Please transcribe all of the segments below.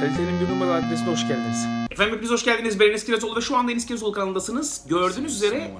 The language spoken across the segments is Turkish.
Kalitenin bir numara adresine hoş geldiniz. Efendim hepiniz hoş geldiniz. Ben Enes Kiratoğlu ve şu anda Enes Kiratoğlu kanalındasınız. Gördüğünüz üzere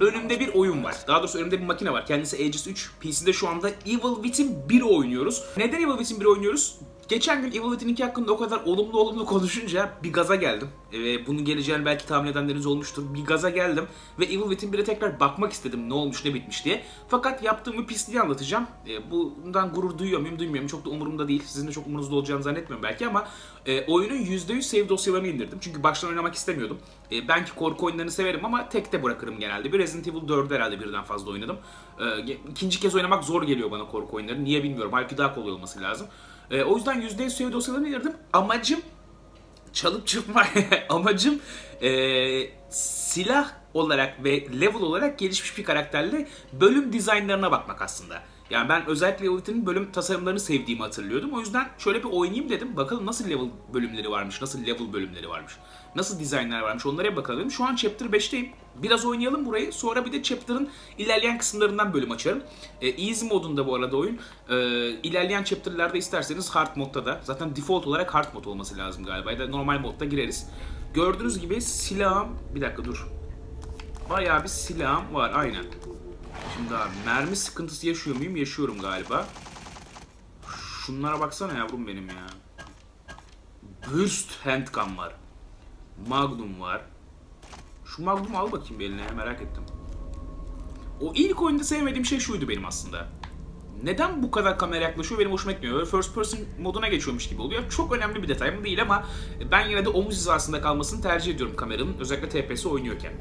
önümde bir oyun var. Daha doğrusu önümde bir makine var. Kendisi Aegis 3. PC'de şu anda Evil Within 1 oynuyoruz. Neden Evil Within 1 oynuyoruz? Geçen gün Evil Within 2 hakkında o kadar olumlu olumlu konuşunca bir gaza geldim. Ve bunun geleceğini belki tahmin edenleriniz olmuştur. Bir gaza geldim ve Evil Within 1'e tekrar bakmak istedim ne olmuş ne bitmiş diye. Fakat yaptığım bir pisliği anlatacağım. E, bundan gurur duyuyor muyum duymuyorum. Çok da umurumda değil. Sizin de çok umurunuzda olacağını zannetmiyorum belki ama e, oyunun %100 save dosyalarını indirdim. Çünkü baştan oynamak istemiyordum. E, ben ki korku oyunlarını severim ama tek de bırakırım genelde. Bir Resident Evil 4'ü herhalde birden fazla oynadım. E, ikinci kez oynamak zor geliyor bana korku oyunları. Niye bilmiyorum. Halbuki daha kolay olması lazım. E, o yüzden %100 save dosyalarını indirdim. Amacım çalıp çırpma amacım e, silah olarak ve level olarak gelişmiş bir karakterle bölüm dizaynlarına bakmak aslında. Yani ben özellikle Elite'nin bölüm tasarımlarını sevdiğimi hatırlıyordum. O yüzden şöyle bir oynayayım dedim. Bakalım nasıl level bölümleri varmış, nasıl level bölümleri varmış, nasıl dizaynlar varmış onlara bakalım. Şu an Chapter 5'teyim. Biraz oynayalım burayı. Sonra bir de Chapter'ın ilerleyen kısımlarından bölüm açarım. E, easy modunda bu arada oyun. E, ilerleyen Chapter'larda isterseniz Hard modda da. Zaten default olarak Hard mod olması lazım galiba. Ya da normal modda gireriz. Gördüğünüz gibi silahım... Bir dakika dur. Bayağı bir silahım var aynen. Şimdi abi mermi sıkıntısı yaşıyor muyum? Yaşıyorum galiba. Şunlara baksana yavrum benim ya. Burst handgun var. Magnum var. Şu Magnum'u al bakayım bir eline merak ettim. O ilk oyunda sevmediğim şey şuydu benim aslında. Neden bu kadar kamera yaklaşıyor benim hoşuma gitmiyor. Böyle first person moduna geçiyormuş gibi oluyor. Çok önemli bir detay mı değil ama ben yine de omuz hizasında kalmasını tercih ediyorum kameranın. Özellikle TPS oynuyorken.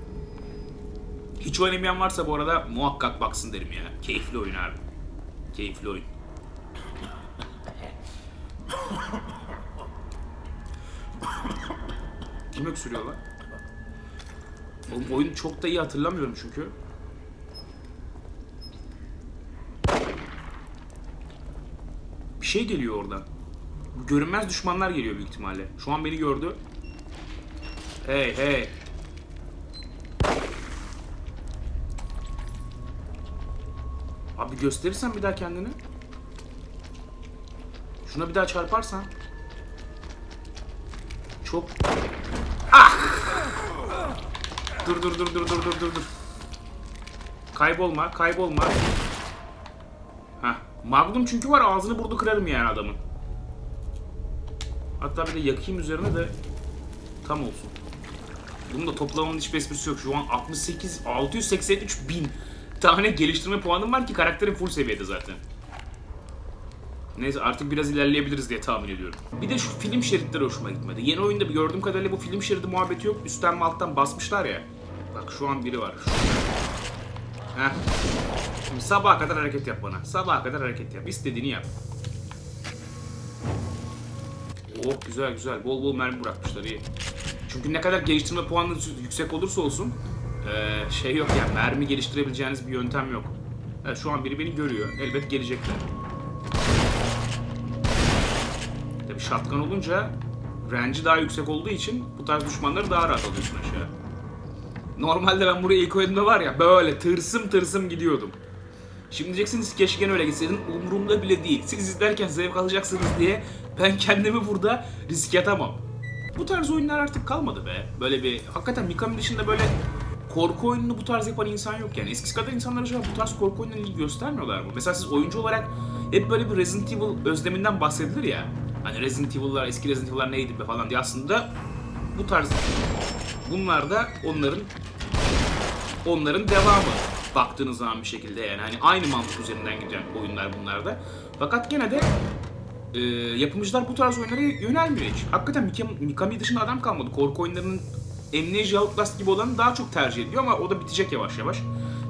Hiç oynamayan varsa bu arada muhakkak baksın derim ya. Keyifli oyun abi. Keyifli oyun. Kim öksürüyor lan? Oğlum oyunu çok da iyi hatırlamıyorum çünkü. Bir şey geliyor oradan. Görünmez düşmanlar geliyor büyük ihtimalle. Şu an beni gördü. Hey hey. Gösterirsen bir daha kendini. Şuna bir daha çarparsan. Çok... Ah! Dur dur dur dur dur dur dur dur. Kaybolma, kaybolma. Heh. Magnum çünkü var ağzını burada kırarım yani adamın. Hatta bir de yakayım üzerine de tam olsun. Bunun da toplamanın hiçbir esprisi yok. Şu an 68, 683 bin tane geliştirme puanım var ki karakterim full seviyede zaten. Neyse artık biraz ilerleyebiliriz diye tahmin ediyorum. Bir de şu film şeritleri hoşuma gitmedi. Yeni oyunda gördüğüm kadarıyla bu film şeridi muhabbeti yok. Üstten mi alttan basmışlar ya. Bak şu an biri var. Heh. Şimdi sabaha kadar hareket yap bana. Sabaha kadar hareket yap. İstediğini yap. Oh güzel güzel. Bol bol mermi bırakmışlar iyi. Çünkü ne kadar geliştirme puanı yüksek olursa olsun ee, şey yok yani mermi geliştirebileceğiniz bir yöntem yok. Evet şu an biri beni görüyor. Elbet gelecekler. Tabi shotgun olunca range'i daha yüksek olduğu için bu tarz düşmanları daha rahat alıyorsun aşağı. Normalde ben buraya ilk oyunda var ya böyle tırsım tırsım gidiyordum. Şimdi diyeceksiniz keşke öyle gitseydin umurumda bile değil. Siz izlerken zevk alacaksınız diye ben kendimi burada riske atamam. Bu tarz oyunlar artık kalmadı be. Böyle bir hakikaten Mikami dışında böyle korku oyununu bu tarz yapan insan yok yani. Eskisi kadar insanlar acaba bu tarz korku oyunlarını ilgi göstermiyorlar mı? Mesela siz oyuncu olarak hep böyle bir Resident Evil özleminden bahsedilir ya. Hani Resident Evil'lar, eski Resident Evil'lar neydi be falan diye aslında bu tarz bunlar da onların onların devamı baktığınız zaman bir şekilde yani hani aynı mantık üzerinden giden oyunlar bunlar da. Fakat gene de e, yapımcılar bu tarz oyunlara yönelmiyor hiç. Hakikaten Mikami dışında adam kalmadı. Korku oyunlarının Amnesia Outlast gibi olanı daha çok tercih ediyor ama o da bitecek yavaş yavaş.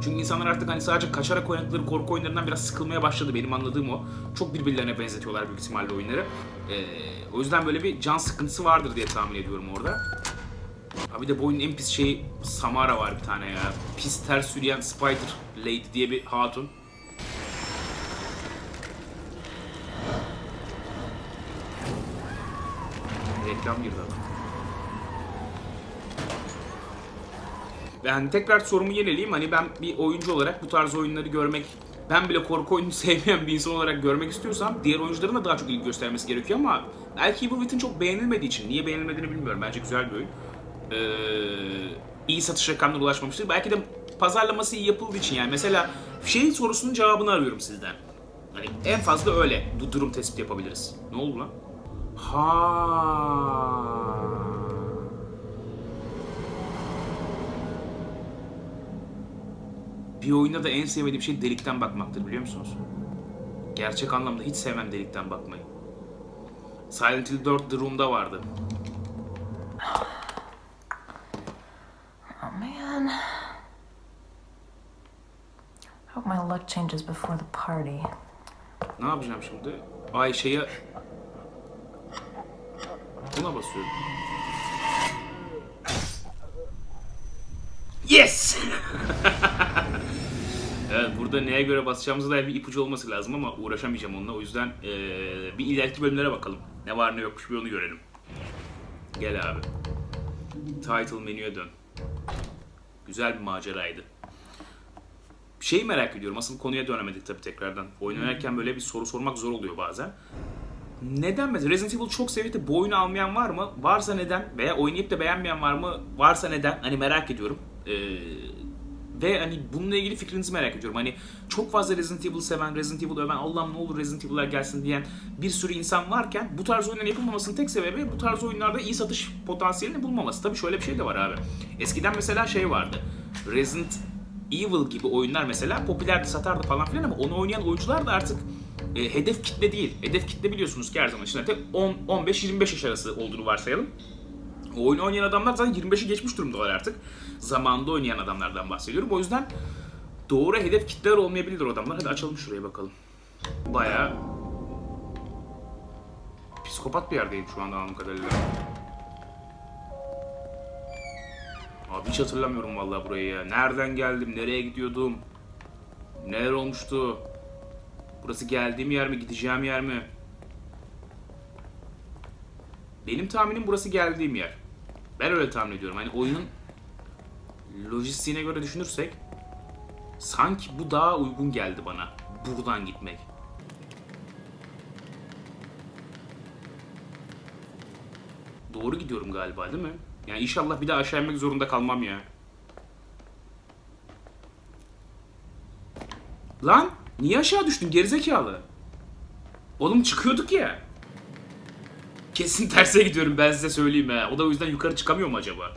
Çünkü insanlar artık hani sadece kaçarak oynadıkları korku oyunlarından biraz sıkılmaya başladı. Benim anladığım o. Çok birbirlerine benzetiyorlar büyük ihtimalle oyunları. Ee, o yüzden böyle bir can sıkıntısı vardır diye tahmin ediyorum orada. Abi de bu oyunun en pis şeyi Samara var bir tane ya. Pis ters yürüyen Spider Lady diye bir hatun. Reklam girdi adam. Ben tekrar sorumu yenileyim. Hani ben bir oyuncu olarak bu tarz oyunları görmek, ben bile korku oyunu sevmeyen bir insan olarak görmek istiyorsam diğer oyuncuların da daha çok ilgi göstermesi gerekiyor ama belki Evil Within çok beğenilmediği için, niye beğenilmediğini bilmiyorum. Bence güzel bir oyun. Ee, iyi satış rakamlarına ulaşmamıştır. Belki de pazarlaması iyi yapıldığı için yani. Mesela şey sorusunun cevabını arıyorum sizden. Hani en fazla öyle bu durum tespit yapabiliriz. Ne oldu lan? Ha. Bir oyunda da en sevmediğim şey delikten bakmaktır biliyor musunuz? Gerçek anlamda hiç sevmem delikten bakmayı. Silent Hill 4 The Room'da vardı. Oh man. Hope my luck changes before the party. Ne yapacağım şimdi? Ay şeye... Buna basıyorum. Yes! evet burada neye göre basacağımıza dair bir ipucu olması lazım ama uğraşamayacağım onunla. O yüzden eee, bir ileriki bölümlere bakalım. Ne var ne yokmuş bir onu görelim. Gel abi. Title menüye dön. Güzel bir maceraydı. Şeyi merak ediyorum. Asıl konuya dönemedik tabii tekrardan. Oyun oynarken böyle bir soru sormak zor oluyor bazen. Neden mesela Resident Evil çok sevip de bu oyunu almayan var mı? Varsa neden? Veya oynayıp da beğenmeyen var mı? Varsa neden? Hani merak ediyorum. Ee, ve hani bununla ilgili fikrinizi merak ediyorum. Hani çok fazla Resident Evil seven, Resident Evil öven, Allah'ım ne olur Resident Evil'lar gelsin diyen bir sürü insan varken bu tarz oyunların yapılmamasının tek sebebi bu tarz oyunlarda iyi satış potansiyelini bulmaması. Tabii şöyle bir şey de var abi. Eskiden mesela şey vardı. Resident Evil gibi oyunlar mesela popülerdi, satardı falan filan ama onu oynayan oyuncular da artık e, hedef kitle değil. Hedef kitle biliyorsunuz ki her zaman için zaten 10 15-25 yaş arası olduğunu varsayalım. O oyunu oynayan adamlar zaten 25'i geçmiş durumdalar artık. Zamanında oynayan adamlardan bahsediyorum. O yüzden doğru hedef kitleler olmayabilir adamlar. Hadi açalım şuraya bakalım. Bayağı psikopat bir yerdeyim şu anda anladığım kadarıyla. Abi hiç hatırlamıyorum vallahi burayı ya. Nereden geldim, nereye gidiyordum? Neler olmuştu? Burası geldiğim yer mi, gideceğim yer mi? Benim tahminim burası geldiğim yer. Ben öyle tahmin ediyorum. Hani oyunun lojistiğine göre düşünürsek sanki bu daha uygun geldi bana. Buradan gitmek. Doğru gidiyorum galiba değil mi? Yani inşallah bir daha aşağı inmek zorunda kalmam ya. Lan niye aşağı düştün gerizekalı? Oğlum çıkıyorduk ya. Kesin terse gidiyorum ben size söyleyeyim ha. O da o yüzden yukarı çıkamıyor mu acaba?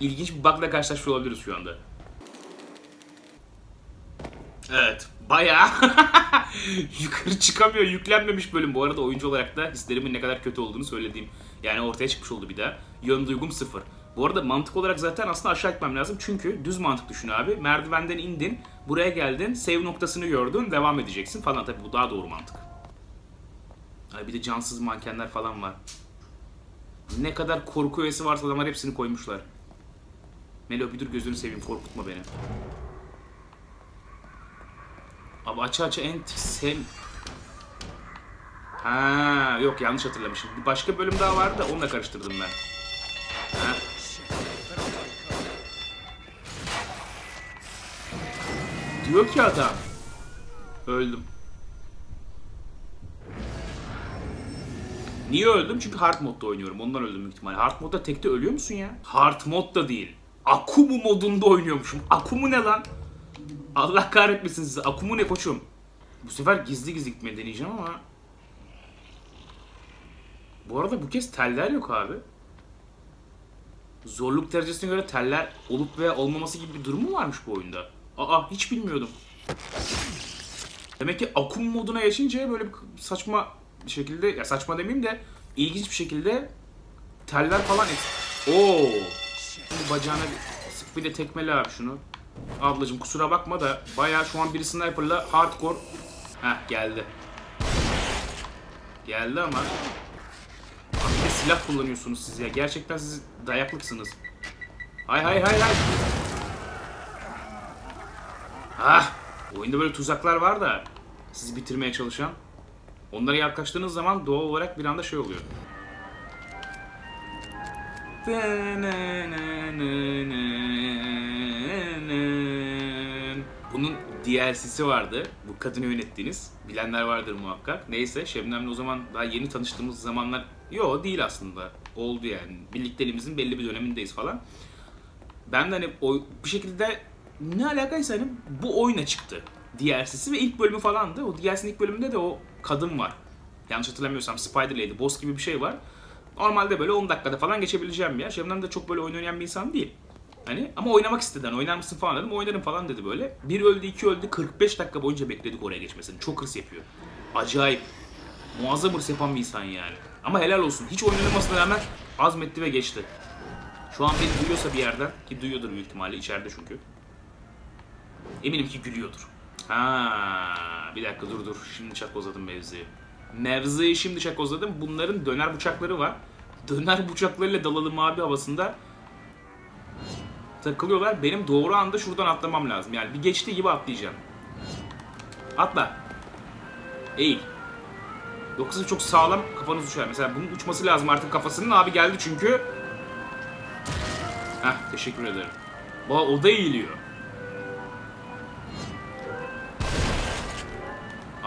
İlginç bir bug'la karşılaşmış olabiliriz şu anda. Evet. Bayağı yukarı çıkamıyor. Yüklenmemiş bölüm. Bu arada oyuncu olarak da hislerimin ne kadar kötü olduğunu söylediğim. Yani ortaya çıkmış oldu bir daha. Yön duygum sıfır. Bu arada mantık olarak zaten aslında aşağı gitmem lazım. Çünkü düz mantık düşün abi. Merdivenden indin. Buraya geldin. Save noktasını gördün. Devam edeceksin falan. Tabi bu daha doğru mantık. Bir de cansız mankenler falan var. Ne kadar korku öğesi varsa adamlar hepsini koymuşlar. Melo bir dur gözünü seveyim korkutma beni. Abi açı açı en sev... Ha yok yanlış hatırlamışım. Bir başka bölüm daha vardı da onunla karıştırdım ben. Ha. Diyor ki adam. Öldüm. Niye öldüm? Çünkü hard modda oynuyorum. Ondan öldüm büyük. Hard modda tekte ölüyor musun ya? Hard modda değil. Akumu modunda oynuyormuşum. Akumu ne lan? Allah kahretmesin sizi. Akumu ne koçum? Bu sefer gizli gizli gitmeyi deneyeceğim ama... Bu arada bu kez teller yok abi. Zorluk derecesine göre teller olup veya olmaması gibi bir durum mu varmış bu oyunda? Aa hiç bilmiyordum. Demek ki akum moduna yaşayınca böyle bir saçma bir şekilde ya saçma demeyeyim de ilginç bir şekilde teller falan ek- Oo. Şimdi bacağına bir sık bir de tekmeli abi şunu. Ablacım kusura bakma da bayağı şu an biri sniper'la hardcore Heh geldi. Geldi ama Abi bir silah kullanıyorsunuz siz ya. Gerçekten siz dayaklıksınız. Hay hay hay hay. Ah! Oyunda böyle tuzaklar var da sizi bitirmeye çalışan. Onlara yaklaştığınız zaman doğal olarak bir anda şey oluyor. DLC'si vardı. Bu kadını yönettiğiniz. Bilenler vardır muhakkak. Neyse Şebnem'le o zaman daha yeni tanıştığımız zamanlar... Yo değil aslında. Oldu yani. Birlikteliğimizin belli bir dönemindeyiz falan. Ben de hani o, bir şekilde ne alakaysa hani bu oyuna çıktı. DLC'si ve ilk bölümü falandı. O DLC'nin ilk bölümünde de o kadın var. Yanlış hatırlamıyorsam Spider Lady, boss gibi bir şey var. Normalde böyle 10 dakikada falan geçebileceğim bir yer. Şebnem de çok böyle oyun oynayan bir insan değil. Hani ama oynamak istedi. Hani oynar mısın falan dedim. Oynarım falan dedi böyle. Bir öldü, iki öldü. 45 dakika boyunca bekledik oraya geçmesini. Çok hırs yapıyor. Acayip. Muazzam hırs yapan bir insan yani. Ama helal olsun. Hiç oynamasına rağmen azmetti ve geçti. Şu an beni duyuyorsa bir yerden ki duyuyordur büyük ihtimalle içeride çünkü. Eminim ki gülüyordur. Ha, bir dakika dur dur. Şimdi çakozladım mevziyi. Mevziyi şimdi çakozladım. Bunların döner bıçakları var. Döner bıçaklarıyla dalalım abi havasında takılıyorlar. Benim doğru anda şuradan atlamam lazım. Yani bir geçtiği gibi atlayacağım. Atla. Eğil. Yoksa çok sağlam kafanız uçar. Mesela bunun uçması lazım artık kafasının. Abi geldi çünkü. Heh teşekkür ederim. Baba o da eğiliyor.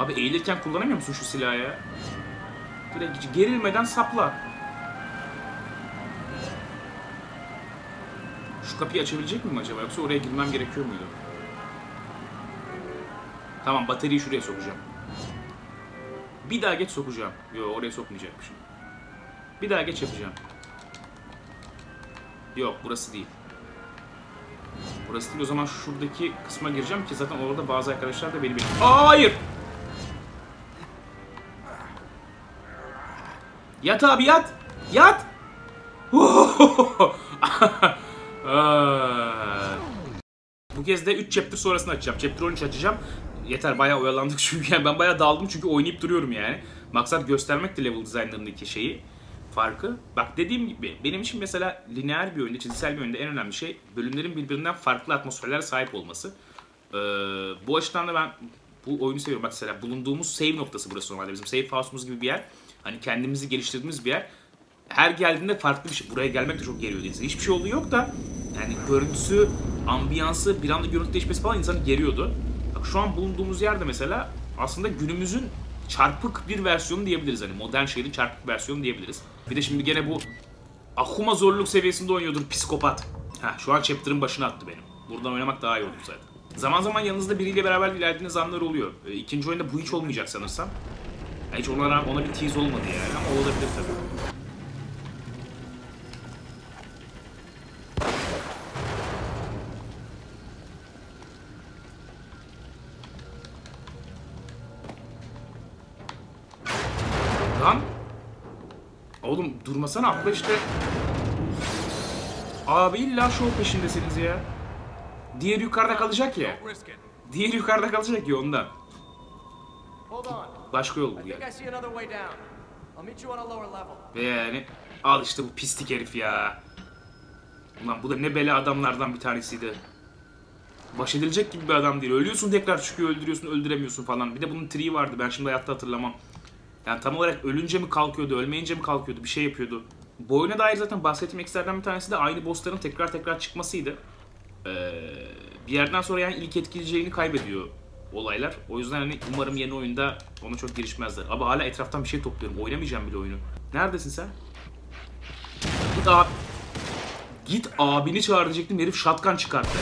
Abi eğilirken kullanamıyor musun şu silahı ya? Böyle gerilmeden sapla. Şu kapıyı açabilecek miyim acaba yoksa oraya girmem gerekiyor muydu? Tamam bataryayı şuraya sokacağım. Bir daha geç sokacağım. Yo oraya sokmayacakmışım. Bir daha geç yapacağım. Yok burası değil. Burası değil o zaman şuradaki kısma gireceğim ki zaten orada bazı arkadaşlar da beni bekliyor. Hayır! Yat abi yat! Yat! Bu kez de 3 chapter sonrasını açacağım. Chapter 13 açacağım. Yeter bayağı oyalandık çünkü yani ben bayağı daldım çünkü oynayıp duruyorum yani. Maksat göstermek de level designlarındaki şeyi farkı. Bak dediğim gibi benim için mesela lineer bir oyunda, çizgisel bir oyunda en önemli şey bölümlerin birbirinden farklı atmosferlere sahip olması. Ee, bu açıdan da ben bu oyunu seviyorum. Bak mesela bulunduğumuz save noktası burası normalde. Bizim save house'umuz gibi bir yer. Hani kendimizi geliştirdiğimiz bir yer. Her geldiğinde farklı bir şey. Buraya gelmek de çok geriyor denize. Hiçbir şey olduğu yok da yani görüntüsü, ambiyansı, bir anda görüntü değişmesi falan insanı geriyordu. Bak şu an bulunduğumuz yerde mesela aslında günümüzün çarpık bir versiyonu diyebiliriz. Hani modern şehrin çarpık versiyonu diyebiliriz. Bir de şimdi gene bu Akuma zorluk seviyesinde oynuyordur psikopat. Ha şu an chapter'ın başına attı benim. Buradan oynamak daha iyi olur zaten. Zaman zaman yanınızda biriyle beraber ilerlediğiniz anlar oluyor. E, ikinci oyunda bu hiç olmayacak sanırsam. Yani hiç ona, ona bir tease olmadı yani ama olabilir tabii. Lan! Oğlum durmasana atla işte. Abi illa show peşindesiniz ya. Diğer yukarıda kalacak ya. Diğer yukarıda kalacak ya ondan. Başka yol bul level. Ve yani al işte bu pislik herif ya. Ulan bu da ne bela adamlardan bir tanesiydi. Baş edilecek gibi bir adam değil. Ölüyorsun tekrar çıkıyor öldürüyorsun öldüremiyorsun falan. Bir de bunun triği vardı ben şimdi hayatta hatırlamam. Yani tam olarak ölünce mi kalkıyordu, ölmeyince mi kalkıyordu bir şey yapıyordu. Bu oyuna dair zaten bahsettiğim eksilerden bir tanesi de aynı bossların tekrar tekrar çıkmasıydı. Ee, bir yerden sonra yani ilk etkileyeceğini kaybediyor olaylar. O yüzden hani umarım yeni oyunda ona çok girişmezler. Abi hala etraftan bir şey topluyorum. Oynamayacağım bile oyunu. Neredesin sen? Git abi. Git abini çağır diyecektim. Herif shotgun çıkarttı.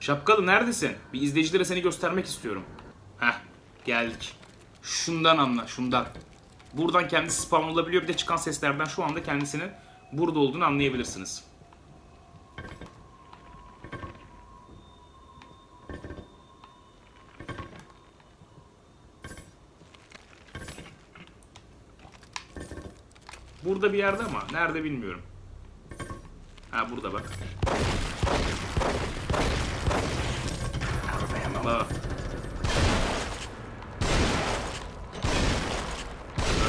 Şapkalı neredesin? Bir izleyicilere seni göstermek istiyorum. Heh geldik. Şundan anla şundan. Buradan kendisi spawn olabiliyor. Bir de çıkan seslerden şu anda kendisinin burada olduğunu anlayabilirsiniz. Burada bir yerde ama nerede bilmiyorum. Ha burada bak. Bak.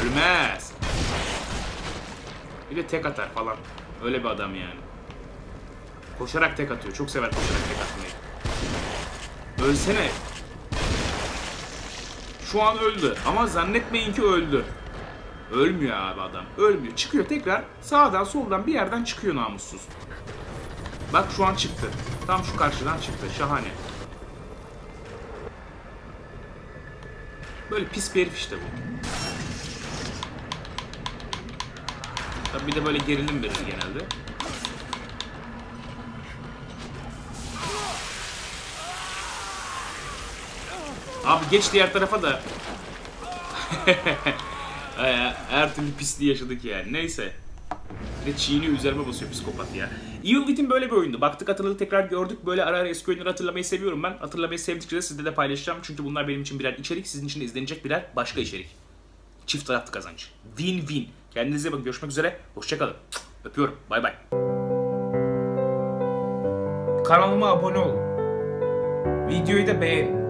Ölmez. Bir de tek atar falan. Öyle bir adam yani. Koşarak tek atıyor. Çok sever koşarak tek atmayı. Ölsene. Şu an öldü. Ama zannetmeyin ki öldü. Ölmüyor abi adam. Ölmüyor. Çıkıyor tekrar sağdan soldan bir yerden çıkıyor namussuz. Bak şu an çıktı. Tam şu karşıdan çıktı. Şahane. Böyle pis bir herif işte bu. Tabii bir de böyle gerilim verir genelde. Abi geç diğer tarafa da. Her türlü pisliği yaşadık yani. Neyse. De çiğni üzerime basıyor psikopat ya. Evil Within böyle bir oyundu. Baktık hatırladık tekrar gördük. Böyle ara ara eski oyunları hatırlamayı seviyorum ben. Hatırlamayı sevdikçe de sizle de paylaşacağım. Çünkü bunlar benim için birer içerik. Sizin için de izlenecek birer başka içerik. Çift taraflı kazanç. Win-win. Kendinize bakın. Görüşmek üzere. Hoşçakalın. Öpüyorum. Bay bay. Kanalıma abone olun. Videoyu da beğenin.